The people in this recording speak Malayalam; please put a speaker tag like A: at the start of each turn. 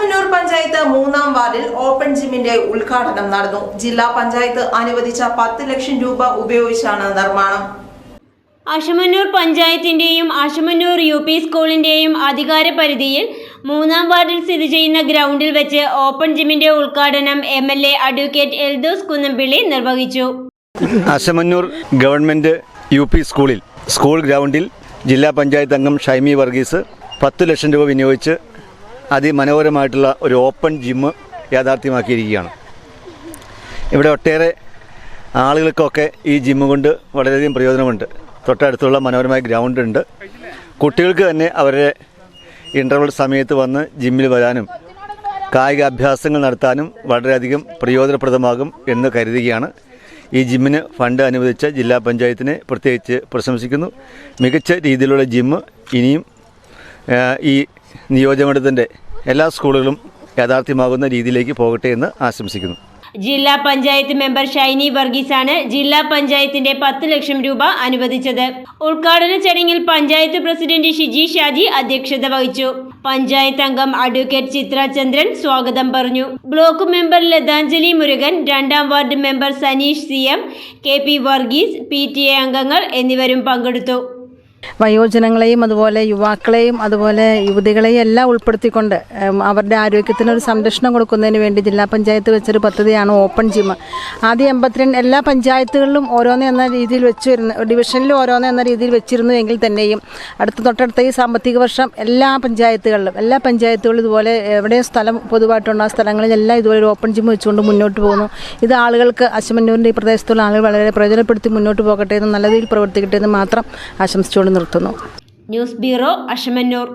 A: അശമന്നൂർ പഞ്ചായത്ത് മൂന്നാം വാർഡിൽ ഓപ്പൺ ജിമ്മിന്റെ ഉദ്ഘാടനം നടന്നു. ജില്ലാ പഞ്ചായത്ത് അനുവദിച്ച പത്ത് ലക്ഷം രൂപ ഉപയോഗിച്ചാണ് നിർമ്മാണം.
B: അശമന്നൂർ പഞ്ചായത്തിന്റെയും അശമന്നൂർ യു പി സ്കൂളിന്റെയും അധികാര പരിധിയിൽ മൂന്നാം വാർഡിൽ സ്ഥിതി ചെയ്യുന്ന ഗ്രൗണ്ടിൽ വെച്ച് ഓപ്പൺ ജിമ്മിന്റെ ഉദ്ഘാടനം M L A advocate Eldhose Kunnappilly നിർവഹിച്ചു.
C: അശമന്നൂർ ഗവൺമെന്റ് യു പി സ്കൂളിൽ സ്കൂൾ ഗ്രൗണ്ടിൽ ജില്ലാ പഞ്ചായത്ത് അംഗം ഷൈമി വർഗീസ് പത്ത് ലക്ഷം രൂപ വിനിയോഗിച്ച് അതിമനോഹരമായിട്ടുള്ള ഒരു ഓപ്പൺ ജിമ്മ് യാഥാർത്ഥ്യമാക്കിയിരിക്കുകയാണ്. ഇവിടെ ഒട്ടേറെ ആളുകൾക്കൊക്കെ ഈ ജിമ്മ് കൊണ്ട് വളരെയധികം പ്രയോജനമുണ്ട്. തൊട്ടടുത്തുള്ള മനോഹരമായ ഗ്രൗണ്ട് ഉണ്ട്. കുട്ടികൾക്ക് തന്നെ അവരുടെ ഇന്റർവൽ സമയത്ത് വന്ന് ജിമ്മിൽ വരാനും കായിക അഭ്യാസങ്ങൾ നടത്താനും വളരെയധികം പ്രയോജനപ്രദമാകും എന്ന് കരുതുകയാണ്. ഈ ജിമ്മിന് ഫണ്ട് അനുവദിച്ച ജില്ലാ പഞ്ചായത്തിനെ പ്രത്യേകിച്ച് പ്രശംസിക്കുന്നു. മികച്ച രീതിയിലുള്ള ജിമ്മ് ഇനിയും ഈ നിയോജകമണ്ഡലത്തിന്റെ എല്ലാ സ്കൂളുകളും യാഥാർത്ഥ്യമാകുന്ന രീതിയിലേക്ക് പോകട്ടെ എന്ന് ആശംസിക്കുന്നു.
B: ജില്ലാ പഞ്ചായത്ത് മെമ്പർ ഷൈനി വർഗീസാണ് ജില്ലാ പഞ്ചായത്തിന്റെ പത്ത് ലക്ഷം രൂപ അനുവദിച്ചത്. ഉദ്ഘാടന ചടങ്ങിൽ പഞ്ചായത്ത് പ്രസിഡന്റ് ഷിജി ഷാജി അധ്യക്ഷത വഹിച്ചു. പഞ്ചായത്ത് അംഗം അഡ്വക്കേറ്റ് ചിത്ര ചന്ദ്രൻ സ്വാഗതം പറഞ്ഞു. ബ്ലോക്ക് മെമ്പർ ലതാഞ്ജലി മുരുകൻ രണ്ടാം ward member Saneesh C M K P Varghese P T A അംഗങ്ങൾ എന്നിവരും പങ്കെടുത്തു.
D: വയോജനങ്ങളെയും അതുപോലെ യുവാക്കളെയും അതുപോലെ യുവതികളെയും എല്ലാം ഉൾപ്പെടുത്തിക്കൊണ്ട് അവരുടെ ആരോഗ്യത്തിന് ഒരു സംരക്ഷണം കൊടുക്കുന്നതിന് വേണ്ടി ജില്ലാ പഞ്ചായത്ത് വെച്ചൊരു പദ്ധതിയാണ് ഓപ്പൺ ജിം. ആദ്യം എൺപത്തിരണ്ട് എല്ലാ പഞ്ചായത്തുകളിലും ഓരോന്ന് എന്ന രീതിയിൽ വെച്ചിരുന്നു ഡിവിഷനിലും ഓരോന്ന് എന്ന രീതിയിൽ വെച്ചിരുന്നു എങ്കിൽ തന്നെയും അടുത്ത തൊട്ടടുത്ത ഈ സാമ്പത്തിക വർഷം എല്ലാ പഞ്ചായത്തുകളിലും എല്ലാ പഞ്ചായത്തുകളിലും ഇതുപോലെ എവിടെയും സ്ഥലം പൊതുവായിട്ടുള്ള ആ സ്ഥലങ്ങളിലെല്ലാം ഇതുപോലെ ഒരു ഓപ്പൺ ജിം വെച്ചുകൊണ്ട് മുന്നോട്ട് പോകുന്നു. ഇത് ആളുകൾക്ക് അശമന്നൂരിന്റെ ഈ പ്രദേശത്തുള്ള ആളുകൾ വളരെ പ്രയോജനപ്പെടുത്തി മുന്നോട്ട് പോകട്ടെ എന്ന് നല്ല രീതിയിൽ പ്രവർത്തിക്കട്ടെ എന്ന് മാത്രം ആശംസിച്ചുകൊണ്ട് നിർത്തുന്നു.
B: News bureau അഷമന്നൂർ